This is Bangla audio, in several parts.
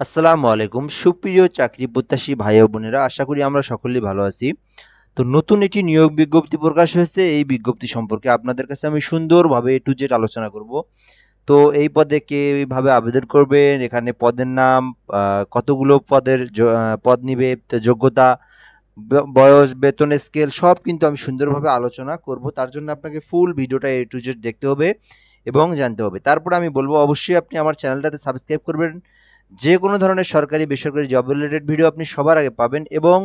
আসসালামু আলাইকুম। সুপ্রিয় চাকরি প্রত্যাশী ভাই ও বোনেরা, আশা করি আমরা সকলেই ভালো আছি। তো নতুন একটি নিয়োগ বিজ্ঞপ্তি প্রকাশ হয়েছে। এই বিজ্ঞপ্তি সম্পর্কে আপনাদের কাছে আমি সুন্দরভাবে টু জেড আলোচনা করব। তো এই পদে কীভাবে আবেদন করবেন? এখানে পদের নাম কতগুলো পদের পদ নিবে যোগ্যতা বয়স, বেতন, স্কেল, সব কিন্তু আমি সুন্দরভাবে আলোচনা করব। তার জন্য আপনাকে ফুল ভিডিওটা এ টু জেড দেখতে হবে এবং জানতে হবে। তারপর আমি বলব, অবশ্যই আপনি আমার চ্যানেলটাতে সাবস্ক্রাইব করবেন। যে কোনো ধরনের সরকারি, বেসরকারি জব রিলেটেড ভিডিও আপনি সবার আগে পাবেন এবং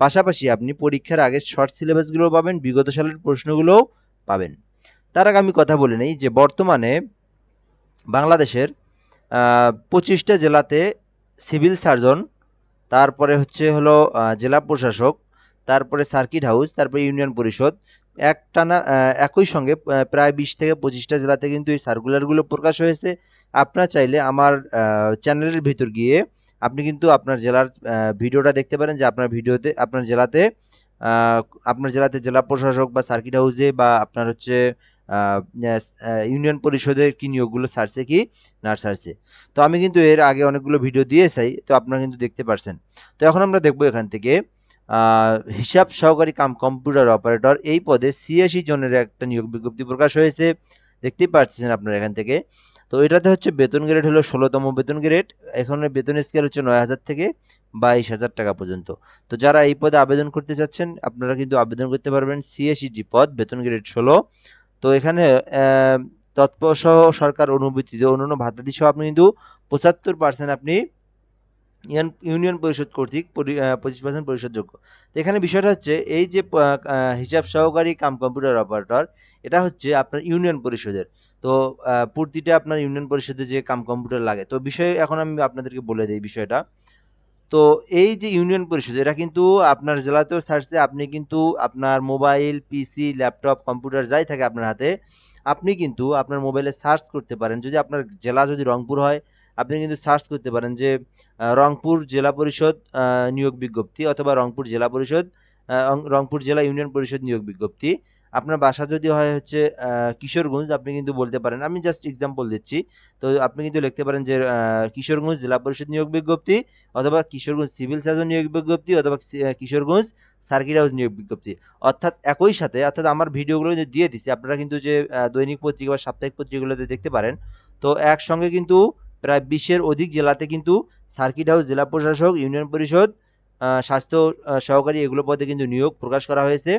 পাশাপাশি আপনি পরীক্ষার আগে শর্ট সিলেবাসগুলো পাবেন, বিগত সালের প্রশ্নগুলোও পাবেন। তার আগে আমি কথা বলে নেই যে বর্তমানে বাংলাদেশের পঁচিশটা জেলাতে সিভিল সার্জন তারপরে হচ্ছে হলো জেলা প্রশাসক, তারপরে সার্কিট হাউস তারপরে ইউনিয়ন পরিষদ, একটানা একই সঙ্গে প্রায় বিশ থেকে পঁচিশটা জেলাতে কিন্তু এই সার্কুলারগুলো প্রকাশ হয়েছে। আপনারা চাইলে আমার চ্যানেলের ভিতর গিয়ে আপনি কিন্তু আপনার জেলার ভিডিওটা দেখতে পারেন যে আপনার ভিডিওতে, আপনার জেলাতে আপনার জেলাতে জেলা প্রশাসক বা সার্কিট হাউসে বা আপনার হচ্ছে ইউনিয়ন পরিষদের কি নিয়োগগুলো ছাড়ছে কি না ছাড়ছে তো আমি কিন্তু এর আগে অনেকগুলো ভিডিও দিয়ে চাই তো আপনারা কিন্তু দেখতে পারছেন। তো এখন আমরা দেখব এখান থেকে হিসাব সহকারী কাম কম্পিউটার অপারেটর এই পদে ছিয়াশি জনের একটা নিয়োগ বিজ্ঞপ্তি প্রকাশ হয়েছে। দেখতেই পাচ্ছেন আপনারা এখান থেকে। তো এটাতে হচ্ছে বেতন গ্রেড হলো ষোলোতম বেতন গ্রেড এখানে বেতন স্কেল হচ্ছে নয় হাজার থেকে বাইশ হাজার টাকা পর্যন্ত। তো যারা এই পদে আবেদন করতে চাচ্ছেন, আপনারা কিন্তু আবেদন করতে পারবেন সিএসইডি পদ, বেতন গ্রেড ষোলো। তো এখানে তৎপর তৎপরসহ সরকার অনুমোদিত, অন্যান্য ভাতাদি সহ আপনি কিন্তু পঁচাত্তর পার্সেন্ট আপনি ইউনিয়ন পরিষদ কর্তৃক পঁচিশ পার্সেন্ট পরিশোধযোগ্য তো এখানে বিষয়টা হচ্ছে, এই যে হিসাব সহকারী কাম কম্পিউটার অপারেটর, এটা হচ্ছে আপনার ইউনিয়ন পরিষদের। তো প্রতিটা আপনার ইউনিয়ন পরিষদে যে কাম কম্পিউটার লাগে। তো বিষয়ে এখন আমি আপনাদেরকে বলে দিই বিষয়টা। তো এই যে ইউনিয়ন পরিষদ, এটা কিন্তু আপনার জেলাতেও ছাড়ছে। আপনি কিন্তু আপনার মোবাইল, পিসি, ল্যাপটপ, কম্পিউটার যাই থাকে আপনার হাতে, আপনি কিন্তু আপনার মোবাইলে সার্চ করতে পারেন। যদি আপনার জেলা যদি রংপুর হয় আপনি কিন্তু সার্চ করতে পারেন যে রংপুর জেলা পরিষদ নিয়োগ বিজ্ঞপ্তি অথবা রংপুর জেলা পরিষদ রংপুর জেলা ইউনিয়ন পরিষদ নিয়োগ বিজ্ঞপ্তি। আপনার বাসা যদি হয় হচ্ছে কিশোরগঞ্জ, আপনি কিন্তু বলতে পারেন। আমি জাস্ট এক্সাম্পল দিচ্ছি। তো আপনি কিন্তু লিখতে পারেন যে কিশোরগঞ্জ জেলা পরিষদ নিয়োগ বিজ্ঞপ্তি অথবা কিশোরগঞ্জ সিভিল সার্জন নিয়োগ বিজ্ঞপ্তি অথবা কিশোরগঞ্জ সার্কিট হাউস নিয়োগ বিজ্ঞপ্তি। অর্থাৎ একই সাথে, অর্থাৎ আমার ভিডিওগুলো দিয়ে দিচ্ছি আপনারা কিন্তু যে দৈনিক পত্রিকা বা সাপ্তাহিক পত্রিকাগুলোতে দেখতে পারেন। তো একসঙ্গে কিন্তু প্রায় বিশের অধিক জেলাতে কিন্তু সার্কিট হাউস, জেলা প্রশাসক, ইউনিয়ন পরিষদ স্বাস্থ্য সহকারী এগুলো পদে কিন্তু নিয়োগ প্রকাশ করা হয়েছে।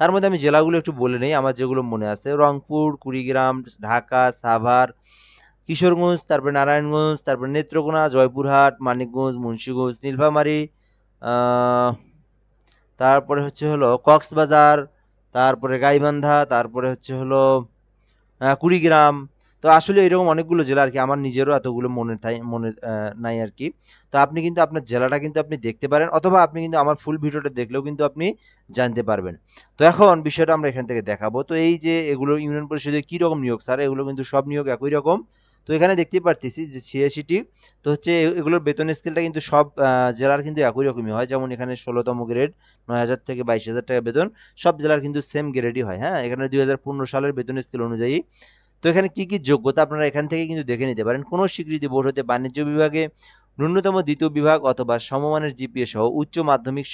তার মধ্যে আমি জেলাগুলো একটু বলে নেই, আমার যেগুলো মনে আছে। রংপুর, কুড়িগ্রাম, ঢাকা, সাভার, কিশোরগঞ্জ, তারপরে নারায়ণগঞ্জ, তারপরে নেত্রকোনা, জয়পুরহাট, মানিকগঞ্জ, মুন্সীগঞ্জ, নীলফামারী তারপরে হচ্ছে হলো কক্সবাজার, তারপরে গাইবান্ধা, তারপরে হচ্ছে হলো কুড়িগ্রাম তো আসলে এরকম অনেকগুলো জেলা আর কি আমার নিজেরও এতগুলো মনে তাই মনে নাই আর কি তো আপনি কিন্তু আপনার জেলাটা কিন্তু আপনি দেখতে পারেন, অথবা আপনি কিন্তু আমার ফুল ভিডিওটা দেখলেও কিন্তু আপনি জানতে পারবেন। তো এখন বিষয়টা আমরা এখান থেকে দেখাবো। তো এই যে এগুলো ইউনিয়ন পরিষদে কী রকম নিয়োগ, স্যার? এগুলো কিন্তু সব নিয়োগ একই রকম। তো এখানে দেখতে পারতেছি যে ছিয়াশিটি, তো হচ্ছে এগুলোর বেতন স্কেলটা কিন্তু সব জেলার কিন্তু একই রকমই হয়। যেমন এখানে ষোলোতম গ্রেড নয় হাজার থেকে বাইশ হাজার টাকা বেতন, সব জেলার কিন্তু সেম গ্রেডই হয় হ্যাঁ? এখানে দুই হাজার পনেরো সালের বেতন স্কেল অনুযায়ী তো এখানে কি কি যোগ্যতা আপনারা এখান থেকে কিন্তু দেখে নিতে পারেন? কোনো স্বীকৃতি বোর্ড হতে বাণিজ্য বিভাগে ন্যূনতম দ্বিতীয় বিভাগ অথবা সমমানের জিপিএ সহ উচ্চ মাধ্যমিক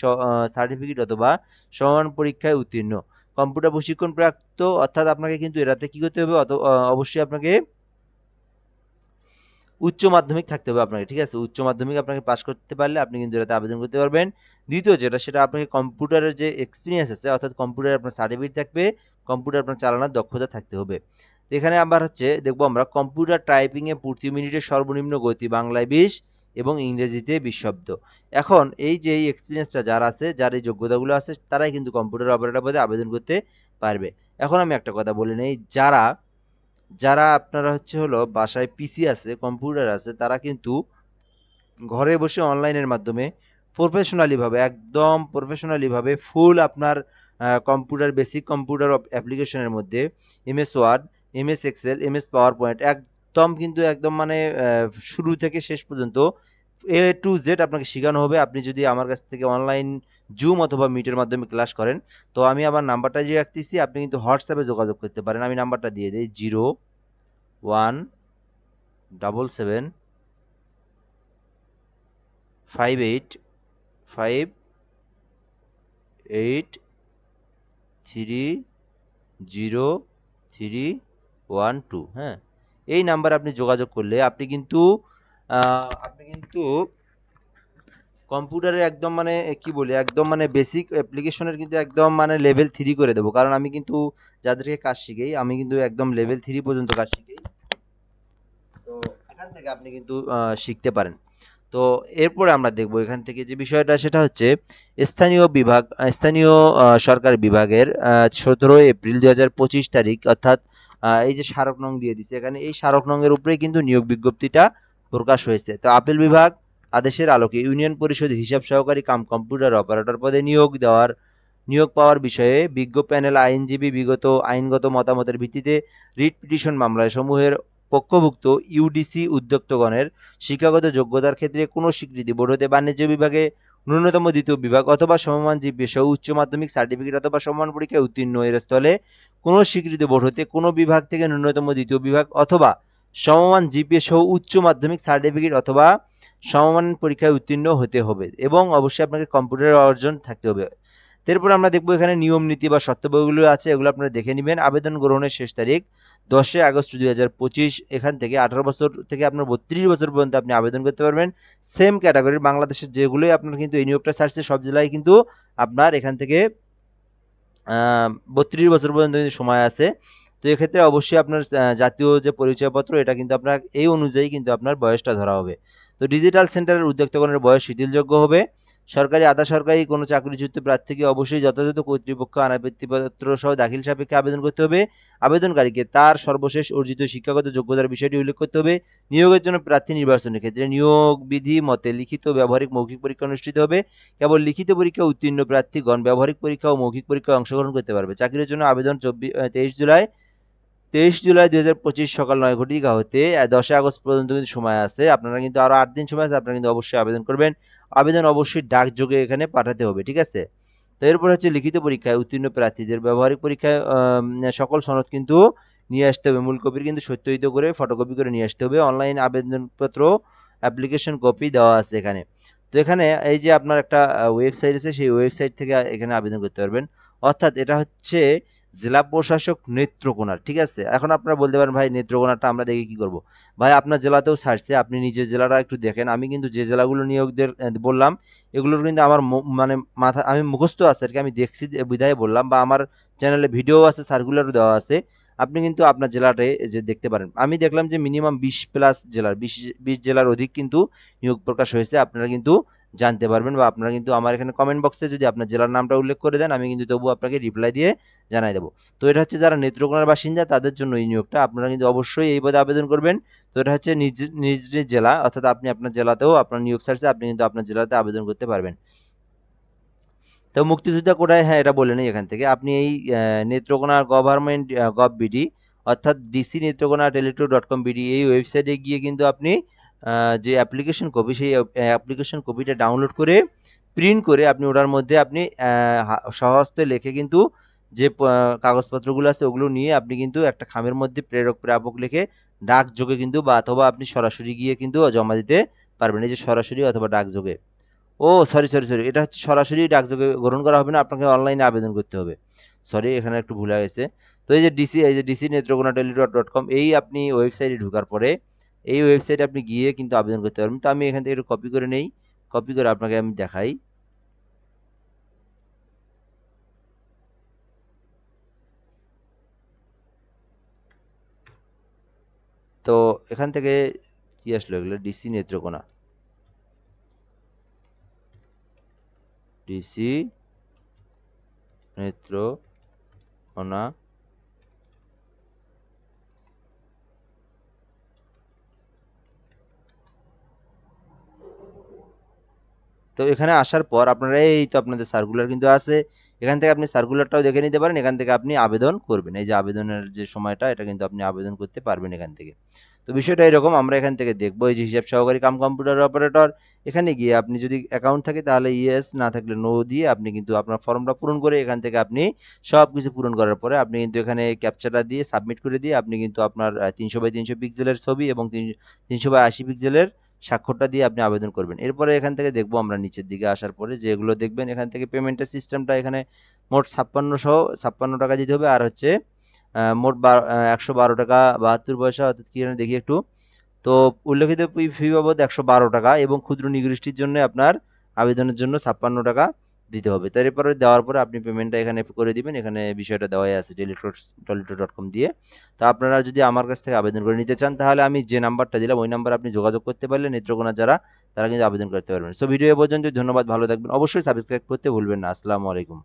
সার্টিফিকেট অথবা সমমান পরীক্ষায় উত্তীর্ণ। কম্পিউটার প্রশিক্ষণ প্রাপ্ত, অর্থাৎ আপনাকে কিন্তু এটাতে কি করতে হবে? অবশ্যই আপনাকে উচ্চ মাধ্যমিক থাকতে হবে আপনাকে, ঠিক আছে? উচ্চ মাধ্যমিক আপনাকে পাশ করতে পারলে আপনি কিন্তু এটাতে আবেদন করতে পারবেন। দ্বিতীয় যেটা, সেটা আপনাকে কম্পিউটারের যে এক্সপিরিয়েন্স আছে, অর্থাৎ কম্পিউটার আপনার সার্টিফিকেট থাকবে, কম্পিউটার আপনার চালানোর দক্ষতা থাকতে হবে। এখানে আবার হচ্ছে দেখব আমরা কম্পিউটার টাইপিংয়ে প্রতি মিনিটে সর্বনিম্ন গতি বাংলায় বিশ এবং ইংরেজিতে বিশ শব্দ। এখন এই যে এই এক্সপিরিয়েন্সটা যার আছে, যার এই যোগ্যতাগুলো আছে, তারাই কিন্তু কম্পিউটার অপারেটর পদে আবেদন করতে পারবে। এখন আমি একটা কথা বলে নেই, যারা যারা আপনারা হচ্ছে হলো বাসায় পিসি আছে কম্পিউটার আছে, তারা কিন্তু ঘরে বসে অনলাইনের মাধ্যমে প্রফেশনালিভাবে একদম প্রফেশনালিভাবে ফুল আপনার কম্পিউটার বেসিক কম্পিউটার অ্যাপ্লিকেশনের মধ্যে MS Word MS Excel MS PowerPoint একদম কিন্তু একদম মানে শুরু থেকে শেষ পর্যন্ত এ টু জেড আপনাকে শেখানো হবে। আপনি যদি আমার কাছ থেকে অনলাইন জুম অথবা মিটের মাধ্যমে ক্লাস করেন, তো আমি আমার নাম্বারটা দিয়ে রাখতেছি। আপনি কিন্তু হোয়াটসঅ্যাপে যোগাযোগ করতে পারেন। আমি নাম্বারটা দিয়ে দিই zero one double seven five eight five eight three zero three one two হ্যাঁ? এই নাম্বার আপনি যোগাযোগ করলে আপনি কিন্তু আপনি কিন্তু কম্পিউটারে একদম মানে কি বলি, একদম মানে বেসিক অ্যাপ্লিকেশনের কিন্তু একদম মানে লেভেল থ্রি করে দেবো। কারণ আমি কিন্তু যাদেরকে কাজ শিখেই, আমি কিন্তু একদম লেভেল থ্রি পর্যন্ত কাজ শিখাই। তো এখান থেকে আপনি কিন্তু শিখতে পারেন। তো এরপরে আমরা দেখব এখান থেকে যে বিষয়টা, সেটা হচ্ছে স্থানীয় বিভাগ, স্থানীয় সরকার বিভাগের সতেরোই এপ্রিল দু হাজার পঁচিশ তারিখ, অর্থাৎ এই যে স্মারক নং দিয়ে দিচ্ছে এখানে এই স্মারক নংয়ের উপরেই কিন্তু নিয়োগ বিজ্ঞপ্তিটা প্রকাশ হয়েছে। তো আপিল বিভাগ আদেশের আলোকে ইউনিয়ন পরিষদ হিসাব সহকারী কাম কম্পিউটার অপারেটর পদে নিয়োগ দেওয়ার, নিয়োগ পাওয়ার বিষয়ে বিজ্ঞ প্যানেল আইনজীবী বিগত আইনগত মতামতের ভিত্তিতে রিট পিটিশন মামলায় সমূহের পক্ষভুক্ত ইউডিসি উদ্যোক্তগণের শিক্ষাগত যোগ্যতার ক্ষেত্রে কোনো স্বীকৃতি বোর্ড হতে বাণিজ্য বিভাগে ন্যূনতম দ্বিতীয় বিভাগ অথবা সমমান জীব সহ উচ্চ মাধ্যমিক সার্টিফিকেট অথবা সমমান পরীক্ষায় উত্তীর্ণ এর স্থলে কোনো স্বীকৃতি বোর্ড হতে কোনো বিভাগ থেকে ন্যূনতম দ্বিতীয় বিভাগ অথবা সমমান জিপিএ সহ উচ্চ মাধ্যমিক সার্টিফিকেট অথবা সমমান পরীক্ষায় উত্তীর্ণ হতে হবে এবং অবশ্যই আপনাকে কম্পিউটার অর্জন থাকতে হবে। এরপর আমরা দেখব এখানে নিয়ম নীতি বা শর্তাবলীগুলো আছে, এগুলো আপনারা দেখে নেবেন। আবেদন গ্রহণের শেষ তারিখ দশে আগস্ট দুই হাজার পঁচিশ, এখান থেকে আঠারো বছর থেকে আপনার বত্রিশ বছর পর্যন্ত আপনি আবেদন করতে পারবেন। সেম ক্যাটাগরির বাংলাদেশের যেগুলোই আপনার কিন্তু এই নিয়োগটা ছাড়ছে, সব জেলায় কিন্তু আপনার এখান থেকে বত্রিশ বছর পর্যন্ত সময় আছে। তো এক্ষেত্রে অবশ্যই আপনার জাতীয় যে পরিচয়পত্র, এটা কিন্তু আপনার, এই অনুযায়ী কিন্তু আপনার বয়সটা ধরা হবে। তো ডিজিটাল সেন্টারের উদ্যোক্তাগণের বয়স শিথিলযোগ্য হবে। সরকারি আধা সরকারি কোনো চাকরিযুক্ত প্রার্থীকে অবশ্যই যথাযথ কর্তৃপক্ষ আনাবৃত্তিপত্র সহ দাখিল সাপেক্ষে আবেদন করতে হবে। আবেদনকারীকে তার সর্বশেষ অর্জিত শিক্ষাগত যোগ্যতার বিষয়টি উল্লেখ করতে হবে। নিয়োগের জন্য প্রার্থী নির্বাচনের ক্ষেত্রে নিয়োগ বিধি মতে লিখিত ব্যবহারিক মৌখিক পরীক্ষা অনুষ্ঠিত হবে। কেবল লিখিত পরীক্ষা উত্তীর্ণ প্রার্থীগণ ব্যবহারিক পরীক্ষা ও মৌখিক পরীক্ষায় অংশগ্রহণ করতে পারবে। চাকরির জন্য আবেদন চব্বিশ তেইশ জুলাই তেইশ জুলাই দুই হাজার পঁচিশ সকাল নয় ঘটিকা হতে দশই আগস্ট পর্যন্ত কিন্তু সময় আছে। আপনারা কিন্তু আরও আট দিন সময় আছে, আপনারা কিন্তু অবশ্যই আবেদন করবেন। আবেদন অবশ্যই ডাকযোগে এখানে পাঠাতে হবে, ঠিক আছে? তো এরপর হচ্ছে লিখিত পরীক্ষায় উত্তীর্ণ প্রার্থীদের ব্যবহারিক পরীক্ষায় সকল সনদ কিন্তু নিয়ে আসতে হবে। মূল কপির কিন্তু সত্যায়িত করে ফটোকপি করে নিয়ে আসতে হবে। অনলাইন আবেদনপত্র অ্যাপ্লিকেশন কপি দেওয়া আছে এখানে। তো এখানে এই যে আপনার একটা ওয়েবসাইট আছে, সেই ওয়েবসাইট থেকে এখানে আবেদন করতে পারবেন। অর্থাৎ এটা হচ্ছে জেলা প্রশাসক নেত্রকোনার, ঠিক আছে? এখন আপনারা বলতে পারেন, ভাই নেত্রকোনারটা আমরা দেখে কি করব? ভাই, আপনার জেলাতেও ছাড়ছে, আপনি নিজের জেলাটা একটু দেখেন। আমি কিন্তু যে জেলাগুলো নিয়োগদের বললাম, এগুলোর কিন্তু আমার মানে মাথা, আমি মুখস্থ আছে আর কি, আমি দেখছি বিধায় বললাম বা আমার চ্যানেলে ভিডিও আছে সার্কুলারও দেওয়া আছে। আপনি কিন্তু আপনার জেলাটায় যে দেখতে পারেন। আমি দেখলাম যে মিনিমাম বিশ প্লাস জেলার, বিশ বিশ জেলার অধিক কিন্তু নিয়োগ প্রকাশ হয়েছে। আপনারা কিন্তু জানতে পারবেন বা আপনারা কিন্তু আমার এখানে কমেন্ট বক্সে যদি আপনার জেলার নামটা উল্লেখ করে দেন, আমি কিন্তু তবু আপনাকে রিপ্লাই দিয়ে জানাই দেবো। তো এটা হচ্ছে যারা নেত্রকোনার বাসিন্দা, তাদের জন্য এই নিয়োগটা আপনারা কিন্তু অবশ্যই এই পদে আবেদন করবেন। তো এটা হচ্ছে নিজ নিজ জেলা, অর্থাৎ আপনি আপনার জেলাতেও আপনার নিয়োগ সার্চে আপনি কিন্তু আপনার জেলাতে আবেদন করতে পারবেন। তো মুক্তিযোদ্ধা কোটায় হ্যাঁ এটা বলে নেই এখান থেকে। আপনি এই নেত্রকোনা গভর্নমেন্ট গভ বিডি অর্থাৎ DC Netrokona টেলিটু dot com BD এই ওয়েবসাইটে গিয়ে কিন্তু আপনি যে অ্যাপ্লিকেশন কপি সেই অ্যাপ্লিকেশন কপিটা ডাউনলোড করে প্রিন্ট করে আপনি ওটার মধ্যে আপনি আহ, লেখে কিন্তু যে কাগজপত্রগুলো আছে ওগুলো নিয়ে আপনি কিন্তু একটা খামের মধ্যে প্রেরক প্রাপক লিখে ডাকযোগে কিন্তু বা অথবা আপনি সরাসরি গিয়ে কিন্তু জমা দিতে পারবেন। এই যে সরাসরি অথবা ডাকযোগে ও সরি সরি সরি এটা হচ্ছে সরাসরি ডাকযোগে গ্রহণ করা হবে না আপনাকে অনলাইনে আবেদন করতে হবে। সরি এখানে একটু ভুল গেছে। তো এই যে ডিসি এই যে ডিসি নেত্রকোনা টেলি ডট ডট কম এই আপনি ওয়েবসাইটে ঢোকার পরে এই ওয়েবসাইটে আপনি গিয়ে কিন্তু আবেদন করতে পারবেন। তো আমি এখান থেকে একটু কপি করে নেই। কপি করে আপনাকে আমি দেখাই। তো এখান থেকে কি আসলো? এগুলো ডিসি নেত্রকোনা। ডিসি নেত্রকোনা। তো এখানে আসার পর আপনারা, এই তো আপনাদের সার্কুলার কিন্তু আছে, এখান থেকে আপনি সার্কুলারটাও দেখে নিতে পারেন, এখান থেকে আপনি আবেদন করবেন। এই যে আবেদনের যে সময়টা, এটা কিন্তু আপনি আবেদন করতে পারবেন এখান থেকে। তো বিষয়টা এরকম, আমরা এখান থেকে দেখব। এই যে হিসাব সহকারী কাম কম্পিউটার অপারেটর এখানে গিয়ে আপনি যদি অ্যাকাউন্ট থাকে, তাহলে ইয়েস না থাকলে নো দিয়ে আপনি কিন্তু আপনার ফর্মটা পূরণ করে এখান থেকে আপনি সব কিছু পূরণ করার পরে আপনি কিন্তু এখানে ক্যাপচারটা দিয়ে সাবমিট করে দিয়ে আপনি কিন্তু আপনার তিনশো বাই তিনশো পিক্সেলের ছবি এবং তিনশো বাই আশি পিক্সেলের স্বাক্ষরটা দিয়ে আপনি আবেদন করবেন। এরপরে এখান থেকে দেখব আমরা নিচের দিকে আসার পরে যেগুলো দেখবেন, এখান থেকে পেমেন্টের সিস্টেমটা এখানে মোট ছাপ্পান্নশো ছাপ্পান্ন টাকা দিতে হবে। আর হচ্ছে মোট একশো বারো টাকা বাহাত্তর পয়সা, অর্থাৎ কী দেখি একটু। তো উল্লেখিত ফি বাবদ একশো বারো টাকা এবং ক্ষুদ্র নিগোষ্ঠীর জন্য আপনার আবেদনের জন্য ছাপ্পান্ন টাকা। দিতে হবে। তারপরে দেওয়ার পরে আপনি পেমেন্টটা এখানে করে দিবেন। এখানে বিষয়টা দেওয়াই আছে টেলিটো ডট কম দিয়ে। তো আপনারা যদি আমার কাছ থেকে আবেদন করে নিতে চান, তাহলে আমি যে নাম্বারটা দিলাম, ওই নাম্বার আপনি যোগাযোগ করতে পারলে নেত্রকোনা যারা, তারা কিন্তু আবেদন করতে পারবেন। সো ভিডিও পর্যন্ত ধন্যবাদ। ভালো থাকবেন। অবশ্যই সাবস্ক্রাইব করতে ভুলবেন না। আসসালামু আলাইকুম।